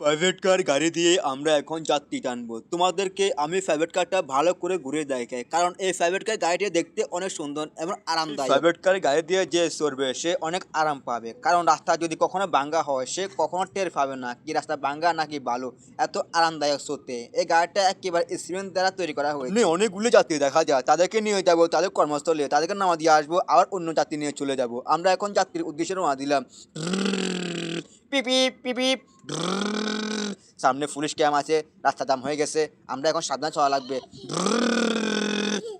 Private car গাড়ি দিয়ে আমরা এখন যাত্রী টানবো। তোমাদেরকে আমি প্রাইভেট কারটা ভালো করে ঘুরে দেখাই কারণ এই প্রাইভেট কার গাড়িটি দেখতে অনেক সুন্দর এবং আরামদায়ক। প্রাইভেট কার গাড়ি দিয়ে যে চড়বে সে অনেক আরাম পাবে। কারণ রাস্তা যদি কখনো ভাঙ্গা হয় সে কখনো টের পাবে না কি রাস্তা ভাঙ্গা নাকি ভালো এত আরামদায়ক সত্যি। এই গাড়িটা একেবারে সিমেন্ট দ্বারা তৈরি করা হয়েছে। অনেকগুলো যাত্রী দেখা যায় তাদেরকে নিয়ে যাব তাদের কর্মস্থলে তাদেরকে নামা দিয়ে আসব আবার অন্য যাত্রী নিয়ে চলে যাব। আমরা এখন যাত্রীর উদ্দেশ্যে রওনা দিলাম। পিপি পিপি সামনে পুলিশ ক্যাম আছে রাস্তা জাম হয়ে গেছে আমরা এখন সাবধান চলা লাগবে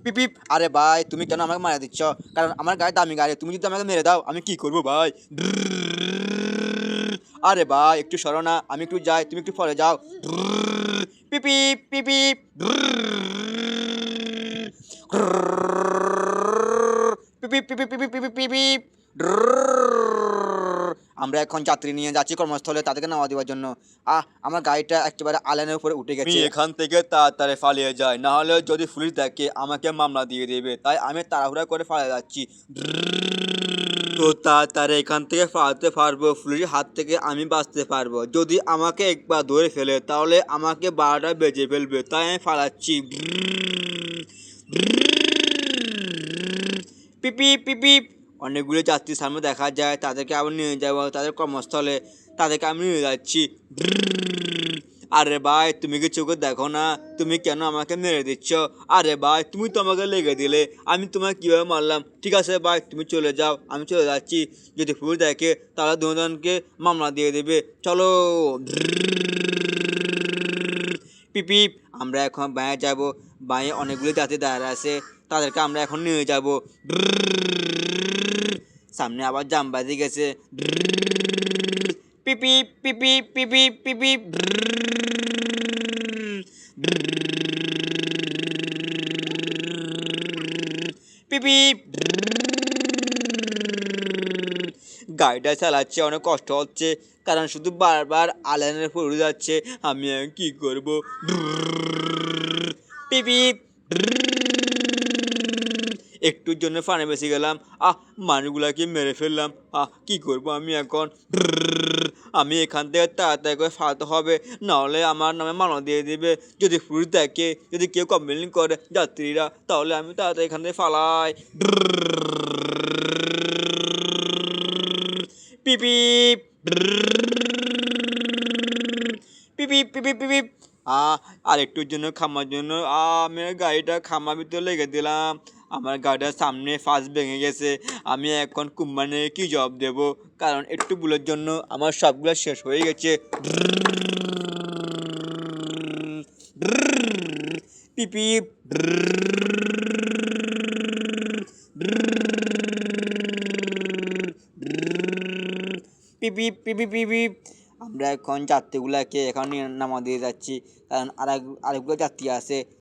পিপিপ আরে ভাই তুমি কেন আমাকে মারা দিচ্ছ কারণ আমার গাড়ি দামি গাড়ি তুমি যদি আমাকে মেরে দাও আমি কি করব ভাই আরে ভাই একটু সরো না আমি একটু যাই তুমি একটু পরে যাও পিপি পিপি পিপি পিপি পিপি পিপি পিপি আমরা এখন যাত্রী নিয়ে যাচ্ছি কর্মস্থলে, তাদেরকে নামা দেওয়ার জন্য। আহ, আমার গাড়িটা একেবারে আলানের উপরে উঠে গেছে। এখান থেকে তাড়াতাড়ি পালিয়ে যায় না হলে যদি পুলিশ দেখে আমাকে মামলা দিয়ে দেবে, তাই আমি তাড়াহুড়া করে পালিয়ে যাচ্ছি। তো তাড়াতাড়ি এখান থেকে পালাতে পারব পুলিশের হাত থেকে আমি বাঁচতে পারব। যদি আমাকে একবার ধরে ফেলে, তাহলে আমাকে বারোটা বেজে ফেলবে, তাই আমি পালাচ্ছি। পিপি পিপি অনেকগুলো যাত্রীর সামনে দেখা যায়, তাদেরকে আবার নিয়ে যাব তাদের কর্মস্থলে তাদেরকে আমি নিয়ে যাচ্ছি। আরে ভাই, তুমি কি চোখে দেখো না? তুমি কেন আমাকে মেরে দিচ্ছ? আরে ভাই, তুমি তো আমাকে লেগে দিলে। আমি তোমাকে কীভাবে মারলাম? ঠিক আছে ভাই, তুমি চলে যাও। আমি চলে যাচ্ছি। যদি পুলিশ দেখে, তাহলে দুজনকে মামলা দিয়ে দেবে। চলো। পিপি আমরা এখন বাঁয়ে যাব। বাঁয়ে অনেকগুলো যাত্রী দাঁড়া আছে। তাদেরকে আমরা এখন নিয়ে যাব। সামনে আবার জাম বাজে গেছে পিপি পিপি পিপি পিপি পিপি গাড়িটা চালাচ্ছে অনেক কষ্ট হচ্ছে কারণ শুধু বারবার আলানের পড়ে যাচ্ছে আমি কি করব পিপি একটুর জন্য ফানে বেশি গেলাম আহ মানুষগুলাকে মেরে ফেললাম আহ কি করব আমি এখন আমি এখান থেকে তাড়াতাড়ি করে ফালতে হবে নাহলে আমার নামে মানা দিয়ে দেবে যদি পুলিশ দেখে যদি কেউ কমপ্লেন করে যাত্রীরা তাহলে আমি তাড়াতাড়ি এখান থেকে ফালাই পিপি পিপি পিপি পিপি আর একটুর জন্য খামার জন্য আমি গাড়িটা খামার ভিতরে লেগে দিলাম। আমার গাড়িটার সামনে ফার্স্ট ভেঙে গেছে। আমি এখন কোম্পানি কি জব দেব? কারণ একটু ভুলের জন্য আমার সবগুলো শেষ হয়ে গেছে। পিপি পিপি পিপি পিপি। আমরা এখন যাত্রীগুলাকে এখন নামা দিয়ে যাচ্ছি। কারণ আরেক আরেকগুলো যাত্রী আছে।